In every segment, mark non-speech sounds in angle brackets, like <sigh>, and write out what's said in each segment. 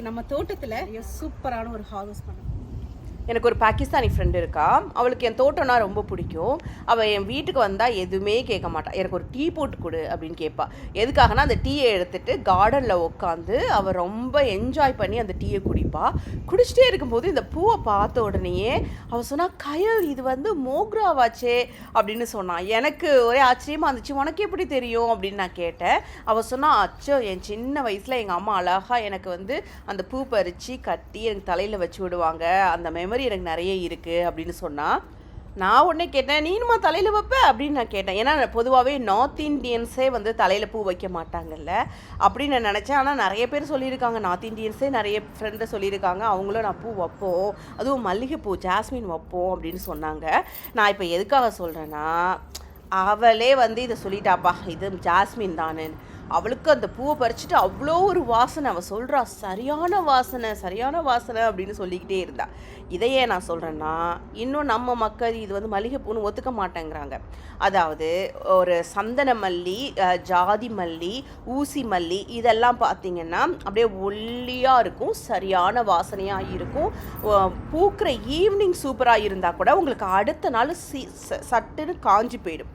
நம்ம தோட்டத்துல சூப்பரான ஒரு ஹார்வெஸ்ட் பண்ணோம் எனக்கு ஒரு பாகிஸ்தானி ஃப்ரெண்டு இருக்கா. அவளுக்கு என் தோட்டம்னா ரொம்ப பிடிக்கும். அவள் என் வீட்டுக்கு வந்தால் எதுவுமே கேட்க மாட்டாள் எனக்கு ஒரு டீ போட்டு கொடு அப்படின்னு கேட்பா. எதுக்காகனா அந்த டீயை எடுத்துட்டு கார்டனில் உட்காந்து அவள் ரொம்ப என்ஜாய் பண்ணி அந்த டீயை குடிப்பா. குடிச்சிட்டே இருக்கும்போது இந்த பூவை பார்த்த உடனேயே அவள் சொன்னால் கயல் இது வந்து மோக்ராவாச்சே அப்படின்னு சொன்னான் எனக்கு ஒரே ஆச்சரியமாக இருந்துச்சு. உனக்கு எப்படி தெரியும்? அப்படின்னு நான் கேட்டேன். அவள் சொன்னால் அச்சோ என் சின்ன வயசில் எங்கள் அம்மா அழகாக எனக்கு வந்து அந்த பூ பறித்து கட்டி எனக்கு தலையில் வச்சு விடுவாங்க. அந்த மெமரி எனக்கு நிறைய இருக்குது அப்படின்னு சொன்னால் நான் உடனே கேட்டேன் நீனுமா தலையில் வைப்ப? அப்படின்னு நான் கேட்டேன். ஏன்னா பொதுவாகவே நார்த் இந்தியன்ஸே வந்து தலையில் பூ வைக்க மாட்டாங்கல்ல. அப்படின்னு நான் நினச்சேன். ஆனால் நிறைய பேர் சொல்லியிருக்காங்க. நார்த் இந்தியன்ஸே நிறைய ஃப்ரெண்டை சொல்லியிருக்காங்க. அவங்களும் நான் பூ வைப்போம். அதுவும் மல்லிகைப்பூ ஜாஸ்மின் வைப்போம் அப்படின்னு சொன்னாங்க. நான் இப்போ எதுக்காக சொல்கிறேன்னா அவளே வந்து இதை சொல்லிட்டாப்பா. இது ஜாஸ்மின் தானேன்னு. அவளுக்கு அந்த பூவை பறிச்சுட்டு அவ்வளோ ஒரு வாசனை. அவள் சொல்கிறா சரியான வாசனை சரியான வாசனை அப்படின்னு சொல்லிக்கிட்டே இருந்தா. இதையே நான் சொல்கிறேன்னா இன்னும் நம்ம மக்கள் இது வந்து மல்லிகைப்பூன்னு ஒத்துக்க மாட்டேங்கிறாங்க. அதாவது ஒரு சந்தன மல்லி ஜாதி மல்லி ஊசி மல்லி இதெல்லாம் பார்த்தீங்கன்னா அப்படியே ஒல்லியாக இருக்கும் சரியான வாசனையாக இருக்கும். பூக்கிற ஈவினிங் சூப்பராக இருந்தால் கூட உங்களுக்கு அடுத்த நாள் சி சட்டுன்னு காஞ்சி போயிடும்.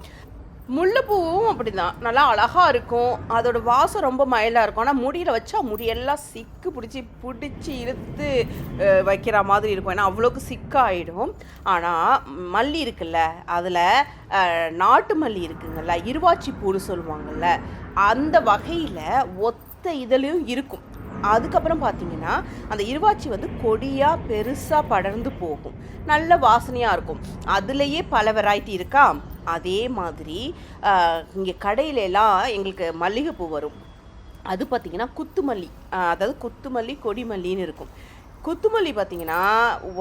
முல்லைப்பூவும் அப்படிதான். நல்லா அழகாக இருக்கும். அதோட வாசம் ரொம்ப மயிலாக இருக்கும். ஆனால் முடியில் வச்சா முடியெல்லாம் சிக்கு பிடிச்சி பிடிச்சி இழுத்து வைக்கிற மாதிரி இருக்கும். ஏன்னா அவ்வளோக்கு சிக்காயிடும். ஆனால் மல்லி இருக்குல்ல அதில் நாட்டு மல்லி இருக்குங்கள்ல இருவாச்சி பூன்னு சொல்லுவாங்கல்ல அந்த வகையில் ஒத்த இதழையும் இருக்கும். அதுக்கப்புறம் பார்த்தீங்கன்னா அந்த இருவாச்சி வந்து கொடியாக பெருசாக படர்ந்து போகும். நல்ல வாசனையாக இருக்கும். அதுலேயே பல வெரைட்டி இருக்கா? அதே மாதிரி இங்கே கடையில எங்களுக்கு மல்லிகைப்பூ வரும். அது பார்த்தீங்கன்னா குத்துமல்லி. அதாவது குத்துமல்லி கொடிமல்லின்னு இருக்கும். குத்துமல்லி பார்த்திங்கன்னா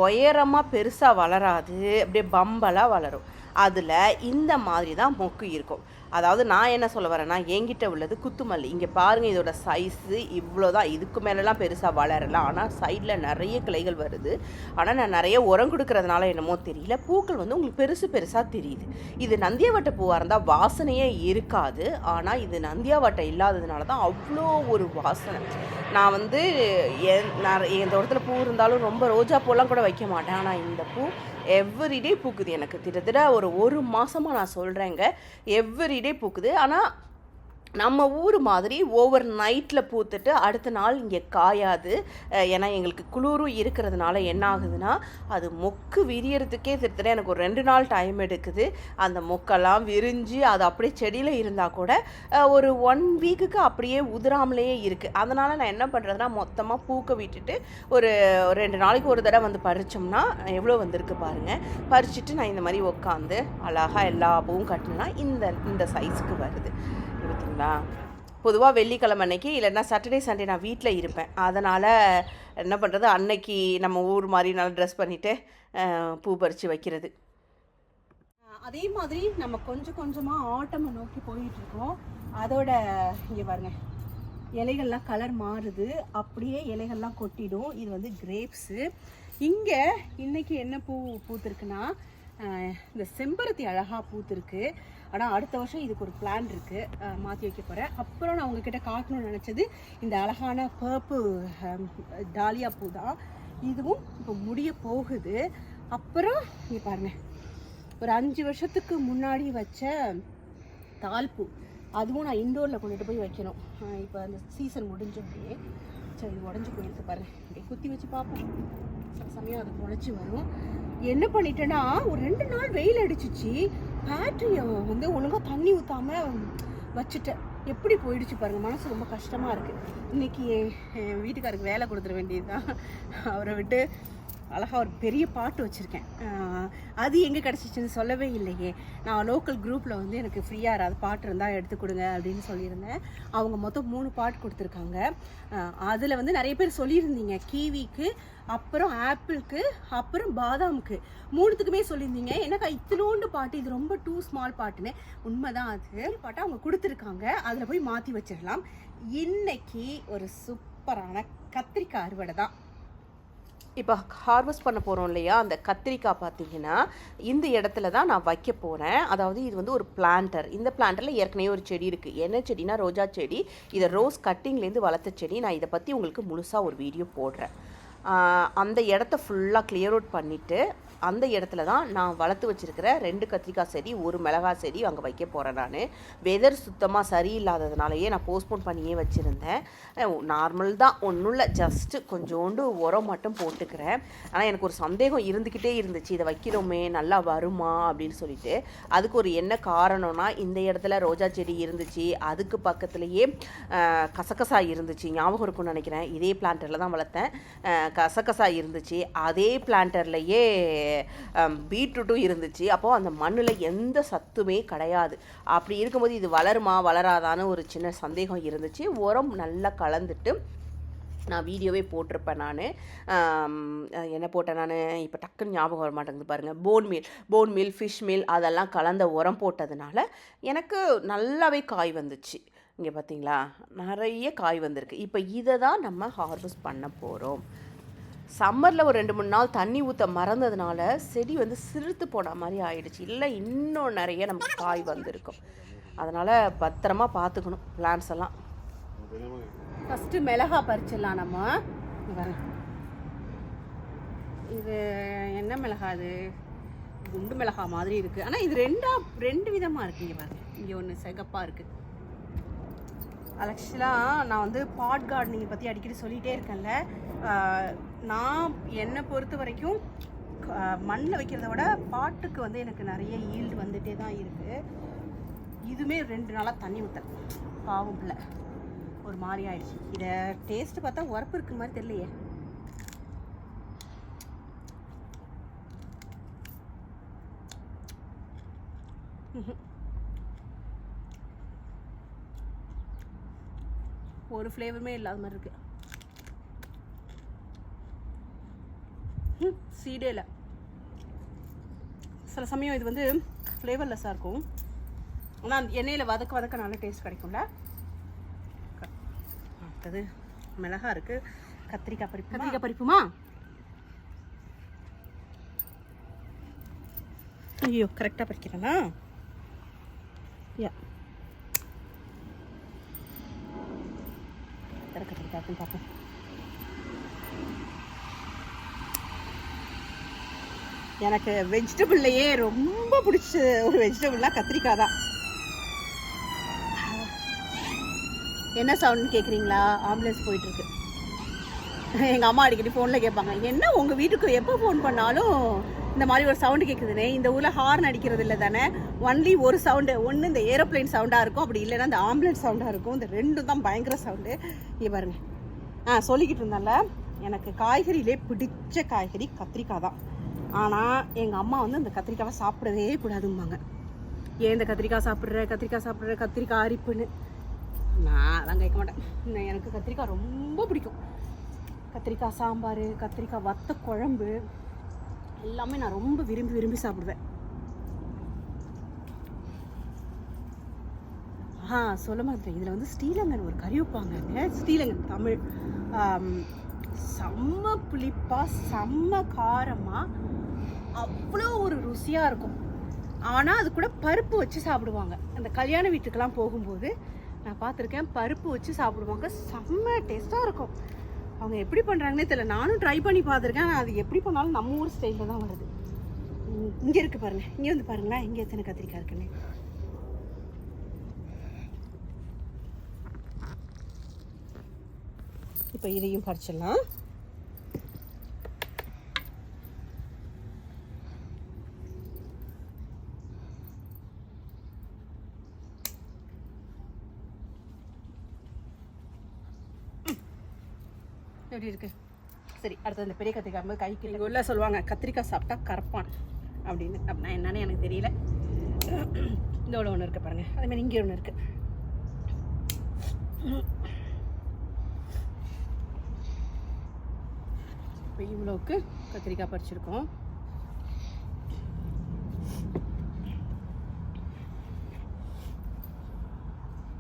உயரமாக பெருசாக வளராது அப்படியே பம்பலாக வளரும். அதில் இந்த மாதிரி தான் மொக்கு இருக்கும். அதாவது நான் என்ன சொல்ல வரேன்னா என்கிட்ட உள்ளது குத்துமல்லி. இங்கே பாருங்கள் இதோட சைஸு இவ்வளோ தான் இதுக்கு மேலெலாம் பெருசாக வளரல. ஆனால் சைடில் நிறைய கிளைகள் வருது. ஆனால் நான் நிறைய உரம் கொடுக்கறதுனால என்னமோ தெரியல. பூக்கள் வந்து உங்களுக்கு பெருசு பெருசாக தெரியுது. இது நந்தியாவட்டை பூவாக இருந்தால் வாசனையே இருக்காது. ஆனால் இது நந்தியாவட்டை இல்லாததுனால தான் அவ்வளோ ஒரு வாசனை. நான் வந்து என் நான் என் தோட்டத்தில் பூ இருந்தாலும் ரொம்ப ரோஜா பூலாம் கூட வைக்க மாட்டேன். ஆனால் இந்த பூ எவ்ரிடே பூக்குது எனக்கு. கிட்டத்தட்ட ஒரு ஒரு மாதமாக நான் சொல்கிறேங்க எவ்ரிடே பூக்குது. ஆனால் நம்ம ஊர் மாதிரி ஓவர் நைட்டில் பூத்துட்டு அடுத்த நாள் இங்கே காயாது. ஏன்னா எங்களுக்கு குளிரும் இருக்கிறதுனால என்ன ஆகுதுன்னா அது மொக்கு விரியறதுக்கே கிட்டத்தட்ட எனக்கு ஒரு ரெண்டு நாள் டைம் எடுக்குது. அந்த மொக்கெல்லாம் விரிஞ்சு அது அப்படியே செடியில் இருந்தால் கூட ஒரு ஒன் வீக்குக்கு அப்படியே உதிராமலேயே இருக்குது அதனால் நான் என்ன பண்ணுறதுனா மொத்தமாக பூக்க விட்டுட்டு ஒரு ரெண்டு நாளைக்கு ஒரு தடவை வந்து பறிச்சோம்னா எவ்வளோ வந்திருக்கு பாருங்கள் பறிச்சுட்டு நான் இந்த மாதிரி உட்காந்து அழகாக எல்லா பூவும் கட்டினா இந்த இந்த சைஸுக்கு வருது. பார்த்தீங்களா பொதுவாக வெள்ளிக்கிழமை அன்னைக்கு இல்லைன்னா சாட்டர்டே சண்டே நான் வீட்டில் இருப்பேன். அதனால் என்ன பண்ணுறது அன்னைக்கு நம்ம ஊர் மாதிரி நல்லா ட்ரெஸ் பண்ணிவிட்டு பூ பறித்து வைக்கிறது. அதே மாதிரி நம்ம கொஞ்சம் கொஞ்சமாக ஆட்டமை நோக்கி போயிட்டுருக்கோம் அதோட இங்கே பாருங்க. இலைகள்லாம் கலர் மாறுது. அப்படியே இலைகள்லாம் கொட்டிடும். இது வந்து கிரேப்ஸு இங்கே இன்றைக்கி என்ன பூ பூத்திருக்குன்னா இந்த செம்பருத்தி அழகாக பூத்திருக்கு. ஆனால் அடுத்த வருஷம் இதுக்கு ஒரு பிளான் இருக்குது மாற்றி வைக்க போகிறேன் அப்புறம் நான் உங்ககிட்ட காட்டணும்னு நினச்சது இந்த அழகான பர்பிள் டாலியா பூ தான். இதுவும் இப்போ முடிய போகுது. அப்புறம் நீ பாருங்க. ஒரு அஞ்சு வருஷத்துக்கு முன்னாடி வச்ச தால்பூ அதுவும் நான் இண்டோரில் கொண்டுட்டு போய் வைக்கணும். இப்போ அந்த சீசன் முடிஞ்ச சரி உடஞ்சி போயிருக்கு பாருங்க. அப்படியே குத்தி வச்சு பார்ப்போம். சில சமயம் அது முளைச்சி வரும். என்ன பண்ணிட்டேன்னா ஒரு ரெண்டு நாள் வெயில் அடிச்சிச்சு. பேட்டரியை வந்து ஒழுங்காக தண்ணி ஊற்றாமல் வச்சுட்டேன். எப்படி போயிடுச்சு பாருங்க மனசு ரொம்ப கஷ்டமாக இருக்குது இன்னைக்கு என் என் வீட்டுக்காருக்கு வேலை கொடுத்துட வேண்டியதுதான். அவரை விட்டு அழகா ஒரு பெரிய பாட்டு வச்சுருக்கேன். அது எங்கே கிடச்சிச்சின்னு சொல்லவே இல்லையே. நான் லோக்கல் குரூப்பில் வந்து எனக்கு ஃப்ரீயாக யாராவது பாட்டு இருந்தால் எடுத்து கொடுங்க அப்படின்னு சொல்லியிருந்தேன். அவங்க மொத்தம் மூணு பாட்டு கொடுத்துருக்காங்க. அதில் வந்து நிறைய பேர் சொல்லியிருந்தீங்க. கீவிக்கு அப்புறம் ஆப்பிளுக்கு அப்புறம் பாதாமுக்கு. மூணுத்துக்குமே சொல்லியிருந்தீங்க. எனக்கு இத்தினோண்டு பாட்டு? இது ரொம்ப டூ ஸ்மால் பாட்டுன்னு. உண்மைதான் அது. பாட்டை அவங்க கொடுத்துருக்காங்க. அதில் போய் மாற்றி வச்சிடலாம். இன்னைக்கு ஒரு சூப்பரான கத்திரிக்காய் அறுவடை தான் இப்போ ஹார்வெஸ்ட் பண்ண போகிறோம் இல்லையா? அந்த கத்திரிக்காய் பார்த்தீங்கன்னா இந்த இடத்துல தான் நான் வைக்க போகிறேன் அதாவது இது வந்து ஒரு பிளான்டர் இந்த பிளான்டரில் ஏற்கனவே ஒரு செடி இருக்குது என்ன செடினா ரோஜா செடி. இதை ரோஸ் கட்டிங்லேருந்து வளர்த்த செடி. நான் இதை பற்றி உங்களுக்கு முழுசாக ஒரு வீடியோ போடுறேன். அந்த இடத்த ஃபுல்லாக கிளியர் அவுட் பண்ணிவிட்டு அந்த இடத்துல தான் நான் வளர்த்து வச்சுருக்கிற ரெண்டு கத்திரிக்காய் செடி ஒரு மிளகாய் செடி அங்கே வைக்க போகிறேன் நான். வெதர் சுத்தமாக சரியில்லாததுனாலேயே நான் போஸ்ட்போன் பண்ணியே வச்சுருந்தேன். நார்மல் தான். ஒன்றும் இல்லை. ஜஸ்ட்டு கொஞ்சோண்டு உரம் மட்டும் போட்டுக்கிறேன். ஆனால் எனக்கு ஒரு சந்தேகம் இருந்துக்கிட்டே இருந்துச்சு. இதை வைக்கிறோமே நல்லா வருமா அப்படின்னு சொல்லிட்டு. அதுக்கு ஒரு என்ன காரணம்னா இந்த இடத்துல ரோஜா செடி இருந்துச்சு. அதுக்கு பக்கத்துலேயே ஆஹ், கசகசா இருந்துச்சு. ஞாபகம் இருக்கும்னு நினைக்கிறேன். இதே பிளான்டரில் தான் வளர்த்தேன். ஆஹ், கசகசா இருந்துச்சு. அதே பிளான்டர்லையே பீட்ரூட்டும் இருந்துச்சு. அப்போது அந்த மண்ணில் எந்த சத்துமே கிடையாது. அப்படி இருக்கும்போது இது வளருமா வளராதான்னு ஒரு சின்ன சந்தேகம் இருந்துச்சு. உரம் நல்லா கலந்துட்டு நான் வீடியோவே போட்டிருப்பேன் நான். என்ன போட்டேன் நான்? இப்போ டக்குன்னு ஞாபகம் வர மாட்டேங்குது பாருங்கள் bone meal bone meal fish meal அதெல்லாம் கலந்த உரம் போட்டதுனால எனக்கு நல்லாவே காய் வந்துச்சு. இங்கே பார்த்தீங்களா நிறைய காய் வந்திருக்கு. இப்போ இதை தான் நம்ம ஹார்வெஸ்ட் பண்ண போகிறோம் சம்மரில் ஒரு ரெண்டு மூணு நாள் தண்ணி ஊற்ற மறந்ததுனால செடி வந்து சிறுத்து போன மாதிரி ஆயிடுச்சு. இல்லை இன்னும் நிறைய நமக்கு காய் வந்திருக்கும். அதனால் பத்திரமா பார்த்துக்கணும் பிளான்ஸ் எல்லாம். ஃபஸ்ட்டு மிளகா பறிச்சிடலாம் நம்ம. இது என்ன மிளகா இது குண்டு மிளகா மாதிரி இருக்குது ஆனால் இது ரெண்டா ரெண்டு விதமாக இருக்கு இங்கே பாருங்க இங்கே ஒன்று சிகப்பாக இருக்குது ஆக்சுவலாக நான் வந்து பாட் கார்டனிங்கை பற்றி அடிக்கடி சொல்லிகிட்டே இருக்கேன்ல. நான் என்னை பொறுத்த வரைக்கும் மண்ணில் வைக்கிறத விட பாட்டுக்கு வந்து எனக்கு நிறைய ஈல்டு வந்துட்டே தான் இருக்குது இதுவுமே ரெண்டு நாளாக தண்ணி ஊற்ற பாவம் பிள்ளை. ஒரு மாதிரி ஆயிடுச்சு. இதை டேஸ்ட்டு பார்த்தா உரப்பு இருக்கு மாதிரி தெரியலையே. ஒரு ஃப்ளேவருமே இல்லாத மாதிரி இருக்குது சீடே இல்லை. சில சமயம் இது வந்து ஃப்ளேவர்லெஸ்ஸாக இருக்கும். ஆனால் அந்த எண்ணெயில் வதக்க வதக்க நல்ல டேஸ்ட் கிடைக்கும்ல? அடுத்தது மிளகா இருக்கு. கத்திரிக்காய் பறிப்பு கத்திரிக்காய் பறிப்புமா ஐயோ கரெக்டாக பறிக்கிறேனா? யா. கத்திரிக்காய்க்குன்னு பார்ப்போம். எனக்கு வெஜிடபிள்லையே ரொம்ப பிடிச்ச ஒரு வெஜிடபிள்னா கத்திரிக்காய் தான். என்ன சவுண்ட் கேட்குறீங்களா ஆம்புலன்ஸ் போயிட்டுருக்கு. எங்கள் அம்மா அடிக்கடி ஃபோனில் கேட்பாங்க என்ன உங்கள் வீட்டுக்கு எப்போ ஃபோன் பண்ணாலும் இந்த மாதிரி ஒரு சவுண்டு கேட்குதுனே இந்த ஊரில் ஹார்ன் அடிக்கிறது இல்லை தானே? ஒன்லி ஒரு சவுண்டு ஒன்று இந்த ஏரோப்ளேன் சவுண்டாக இருக்கும் அப்படி இல்லைன்னா இந்த ஆம்புலன்ஸ் சவுண்டாக இருக்கும். இந்த ரெண்டும் தான் பயங்கர சவுண்டு இங்கே பாருங்க. ஆ சொல்லிக்கிட்டு இருந்தால எனக்கு காய்கறியிலே பிடிச்ச காய்கறி கத்திரிக்காய் தான். ஆனால் எங்கள் அம்மா வந்து அந்த கத்திரிக்காவை சாப்பிடவே கூடாதும்பாங்க. ஏன் இந்த கத்திரிக்காய் சாப்பிட்ற? கத்திரிக்காய் சாப்பிட்ற? கத்திரிக்காய் அரிப்புன்னு. நான் அதெல்லாம் கேட்க மாட்டேன். எனக்கு கத்திரிக்காய் ரொம்ப பிடிக்கும். கத்திரிக்காய் சாம்பார் கத்திரிக்காய் வத்த குழம்பு எல்லாமே நான் ரொம்ப விரும்பி விரும்பி சாப்பிடுவேன். ஆ சொல்ல மாட்டேன் இதில் வந்து ஸ்ரீலங்கன் ஒரு கறி வைப்பாங்க. ஸ்ரீலங்கன் தமிழ் செம்ம புளிப்பா செம்ம காரமாக அவ்வளோ ஒரு ருசியாக இருக்கும். ஆனால் அது கூட பருப்பு வச்சு சாப்பிடுவாங்க. அந்த கல்யாண வீட்டுக்கெல்லாம் போகும்போது நான் பார்த்துருக்கேன் பருப்பு வச்சு சாப்பிடுவாங்க. செம்ம டேஸ்ட்டாக இருக்கும். அவங்க எப்படி பண்ணுறாங்கன்னே தெரியல. நானும் ட்ரை பண்ணி பார்த்துருக்கேன். ஆனால் அது எப்படி பண்ணாலும் நம்ம ஊர் ஸ்டைலில் தான் வருது. இங்கே இருக்குது பாருங்கள் இங்கே வந்து பாருங்களேன். இங்கே எத்தனை கத்திரிக்காய் இருக்குன்னு. இப்போ இதையும் பறிச்சிடலாம். எப்படி இருக்கு? சரி அடுத்து அந்த பெரிய கத்திரிக்காய் போது கைக்கு எங்கள் உள்ள சொல்லுவாங்க கத்திரிக்காய் சாப்பிட்டா கரப்பான். அப்படின்னு. அப்படின்னா என்னன்னு எனக்கு தெரியல. <clears throat> இதோட ஒன்று இருக்குது பாருங்க. அதே மாதிரி இங்கே ஒன்று இருக்குது இப்போ இவ்வளோவுக்கு கத்திரிக்காய் பறிச்சிருக்கோம்.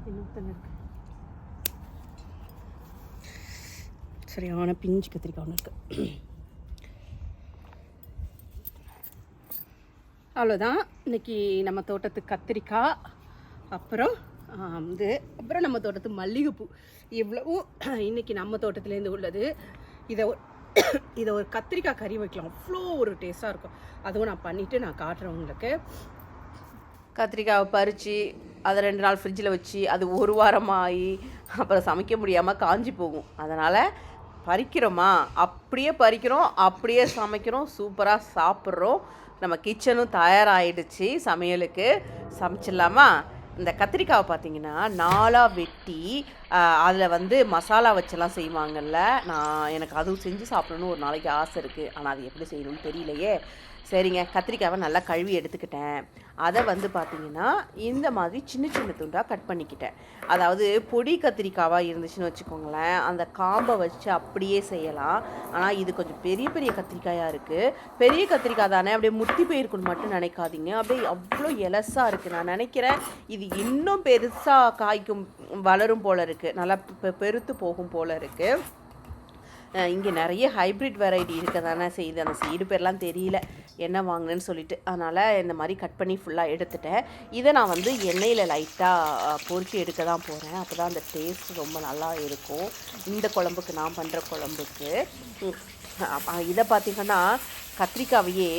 இன்னொருத்தன் சரியான பிஞ்சு கத்திரிக்காய் ஒன்று இருக்குது அவ்வளோதான் இன்னைக்கு நம்ம தோட்டத்து கத்திரிக்காய் அப்புறம் வந்து அப்புறம் நம்ம தோட்டத்து மல்லிகைப்பூ. இவ்வளவும் இன்றைக்கி நம்ம தோட்டத்துலேருந்து உள்ளது. இதை <coughs> இதை ஒரு கத்திரிக்காய் கறி வைக்கலாம். அவ்வளோ ஒரு டேஸ்ட்டாக இருக்கும். அதுவும் நான் பண்ணிவிட்டு நான் காட்டுறேன் உங்களுக்கு. கத்திரிக்காவை பறித்து அதை ரெண்டு நாள் ஃப்ரிட்ஜில் வச்சு அது ஒரு வாரமாக ஆகி அப்புறம் சமைக்க முடியாமல் காஞ்சி போகும். அதனால் பறிக்கிறோமா? அப்படியே பறிக்கிறோம் அப்படியே சமைக்கிறோம் சூப்பராக சாப்பிட்றோம். நம்ம கிச்சனும் தயாராகிடுச்சு சமையலுக்கு. சமைச்சிடலாமா? இந்த கத்திரிக்காவை பார்த்தீங்கன்னா நாலாக வெட்டி அதில் வந்து மசாலா வச்செல்லாம் செய்வாங்கல்ல. நான் எனக்கு அதுவும் செஞ்சு சாப்பிடணும்னு ஒரு நாளைக்கு ஆசை இருக்குது ஆனால் அது எப்படி செய்யணும்னு தெரியலையே. சரிங்க. கத்திரிக்காவை நல்லா கழுவி எடுத்துக்கிட்டேன். அதை வந்து பார்த்தீங்கன்னா இந்த மாதிரி சின்ன சின்ன துண்டாக கட் பண்ணிக்கிட்டேன். அதாவது பொடி கத்திரிக்காவாக இருந்துச்சுன்னு வச்சுக்கோங்களேன். அந்த காம்பை வச்சு அப்படியே செய்யலாம். ஆனால் இது கொஞ்சம் பெரிய பெரிய கத்திரிக்காயாக இருக்குது பெரிய கத்திரிக்காய் தானே. அப்படியே முத்தி போயிருக்குன்னு மட்டும் நினைக்காதீங்க. அப்படியே அவ்வளோ எலசாக இருக்குது நான் நினைக்கிறேன் இது இன்னும் பெருசாக காய்க்கும் வளரும் போல இருக்குது நல்லா பெ- பெருத்து போகும் போல இருக்குது இங்கே நிறைய ஹைப்ரிட் வெரைட்டி இருக்க தானே செய்யுது. அந்த சீடு பேர்லாம் தெரியல. என்ன வாங்கினேன்னு சொல்லிட்டு. அதனால் இந்த மாதிரி கட் பண்ணி ஃபுல்லாக எடுத்துட்டேன். இதை நான் வந்து எண்ணெயில் லைட்டாக பொறுக்கி எடுக்க தான் போகிறேன் அப்போ தான் அந்த டேஸ்ட் ரொம்ப நல்லா இருக்கும். இந்த குழம்புக்கு நான் பண்ணுற குழம்புக்கு. இதை பார்த்தீங்கன்னா கத்திரிக்காவையே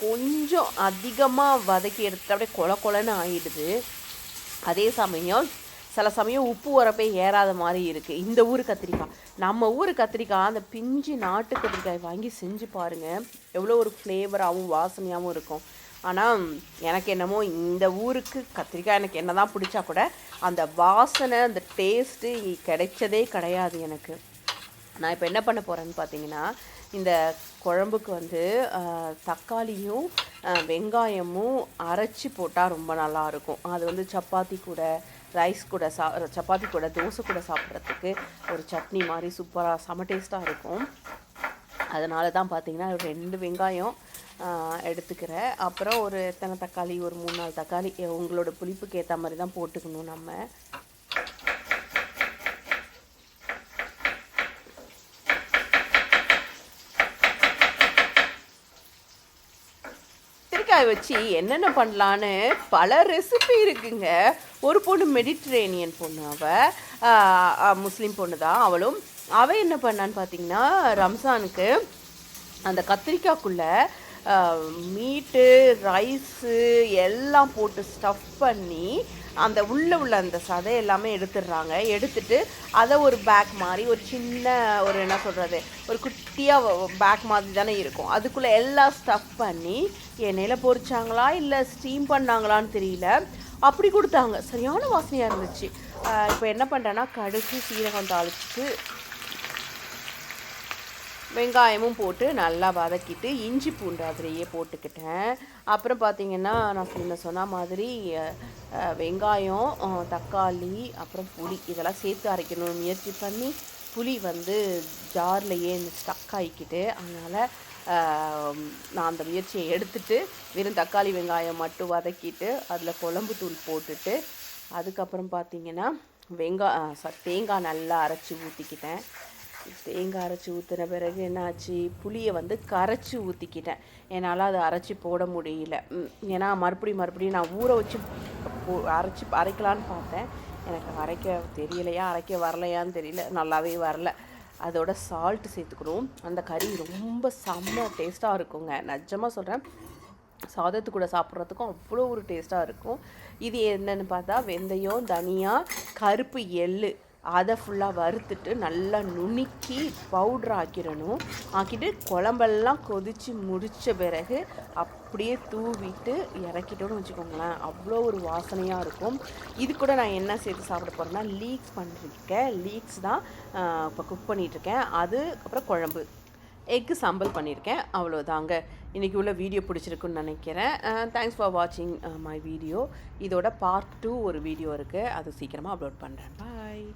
கொஞ்சம் அதிகமாக வதக்கி எடுத்துட்டு அப்படியே கொல கொலன்னு ஆகிடுது அதே சமயம் சில சமயம் உப்பு உரப்பே ஏறாத மாதிரி இருக்குது இந்த ஊர் கத்திரிக்காய். நம்ம ஊர் கத்திரிக்காய் அந்த பிஞ்சு நாட்டு கத்திரிக்காய் வாங்கி செஞ்சு பாருங்கள் எவ்வளோ ஒரு ஃப்ளேவராகவும் வாசனையாகவும் இருக்கும். ஆனால் எனக்கு என்னமோ இந்த ஊருக்கு கத்திரிக்காய் எனக்கு என்ன தான் பிடிச்சா கூட அந்த வாசனை அந்த டேஸ்ட்டு கிடைச்சதே கிடையாது எனக்கு. நான் இப்போ என்ன பண்ண போகிறேன்னு பார்த்தீங்கன்னா இந்த குழம்புக்கு வந்து தக்காளியும் வெங்காயமும் அரைச்சி போட்டால் ரொம்ப நல்லா இருக்கும். அது வந்து சப்பாத்தி கூட ரைஸ் கூட சா சப்பாத்தி கூட தோசை கூட சாப்பிட்றதுக்கு ஒரு சட்னி மாதிரி சூப்பராக செம டேஸ்ட்டாக இருக்கும். அதனால தான் பார்த்தீங்கன்னா ஒரு ரெண்டு வெங்காயம் எடுத்துக்கிறேன். அப்புறம் ஒரு எத்தனை தக்காளி ஒரு மூணு நாலு தக்காளி உங்களோட புளிப்புக்கு ஏற்ற மாதிரி தான் போட்டுக்கணும் நம்ம. கத்திரிக்காய் வச்சு என்னென்ன பண்ணலான்னு பல ரெசிபி இருக்குங்க. ஒரு பொண்ணு மெடிட்ரேனியன் பொண்ணு அவ. முஸ்லீம் பொண்ணு தான் அவளும். அவ என்ன பண்ணான்னு பார்த்தீங்கன்னா ரம்சானுக்கு அந்த கத்திரிக்காய்க்குள்ள மீட்டு ரைஸு எல்லாம் போட்டு ஸ்டஃப் பண்ணி அந்த உள்ளே உள்ள அந்த சதை எல்லாமே எடுத்துடுறாங்க. எடுத்துட்டு அதை ஒரு பேக் மாதிரி ஒரு சின்ன ஒரு என்ன சொல்கிறது ஒரு குட்டியாக பேக் மாதிரி தானே இருக்கும். அதுக்குள்ளே எல்லாம் ஸ்டஃப் பண்ணி எண்ணெயில் பொறிச்சாங்களா இல்லை ஸ்டீம் பண்ணாங்களான்னு தெரியல. அப்படி கொடுத்தாங்க. சரியான வாசனையாக இருந்துச்சு. இப்போ என்ன பண்ணுறேன்னா கடுகு சீரகம் தாளிச்சிட்டு வெங்காயமும் போட்டு நல்லா வதக்கிட்டு இஞ்சி பூண்டு அதிலேயே போட்டுக்கிட்டேன். அப்புறம் பார்த்தீங்கன்னா நான் சொன்ன சொன்ன மாதிரி வெங்காயம் தக்காளி அப்புறம் புளி இதெல்லாம் சேர்த்து அரைக்கணும்னு முயற்சி பண்ணி புளி வந்து ஜார்லேயே ஸ்டக் ஆகிக்கிட்டு அதனால் நான் அந்த முயற்சியை எடுத்துட்டு வெறும் தக்காளி வெங்காயம் மட்டும் வதக்கிட்டு அதில் குழம்பு தூள் போட்டுட்டு அதுக்கப்புறம் பார்த்தீங்கன்னா வெங்காய தேங்காய் நல்லா அரைச்சி ஊற்றிக்கிட்டேன் தேங்காய் அரைச்சி ஊற்றின பிறகு என்னாச்சு? புளியை வந்து கரைச்சி ஊற்றிக்கிட்டேன் என்னால் அதை அரைச்சி போட முடியல. ஏன்னா மறுபடியும் மறுபடியும் நான் ஊற வச்சு அரைச்சி அரைக்கலான்னு பார்த்தேன். எனக்கு அரைக்க தெரியலையா? அரைக்க வரலையான்னு தெரியல. நல்லாவே வரல. அதோட சால்ட்டு சேர்த்துக்கணும். அந்த கறி ரொம்ப செம்ம டேஸ்ட்டாக இருக்குங்க. நிஜமாக சொல்கிறேன் சாதத்து கூட சாப்பிட்றதுக்கும் அவ்வளோ ஒரு டேஸ்ட்டாக இருக்கும். இது என்னென்னு பார்த்தா வெந்தயம் தனியாக கருப்பு எள்ளு. அதை ஃபுல்லாக வறுத்துட்டு நல்லா நுணுக்கி பவுட்ரு ஆக்கிடணும். ஆக்கிட்டு குழம்பெல்லாம் கொதித்து முடித்த பிறகு அப்படியே தூவிட்டு இறக்கிட்டோன்னு வச்சுக்கோங்களேன். அவ்வளோ ஒரு வாசனையாக இருக்கும். இது கூட நான் என்ன சேர்த்து சாப்பிட போகிறேன்னா லீக்ஸ் பண்ணிருக்கேன். லீக்ஸ் தான் இப்போ குக் பண்ணிகிட்ருக்கேன் அதுக்கப்புறம் குழம்பு. எக்கு சாம்பல் பண்ணியிருக்கேன் அவ்வளோதாங்க இன்றைக்கி உள்ள வீடியோ பிடிச்சிருக்குன்னு நினைக்கிறேன். தேங்க்ஸ் ஃபார் வாட்சிங் மை வீடியோ இதோட பார்ட் டூ ஒரு வீடியோ இருக்குது அது சீக்கிரமாக அப்லோட் பண்ணுறேன் பாய்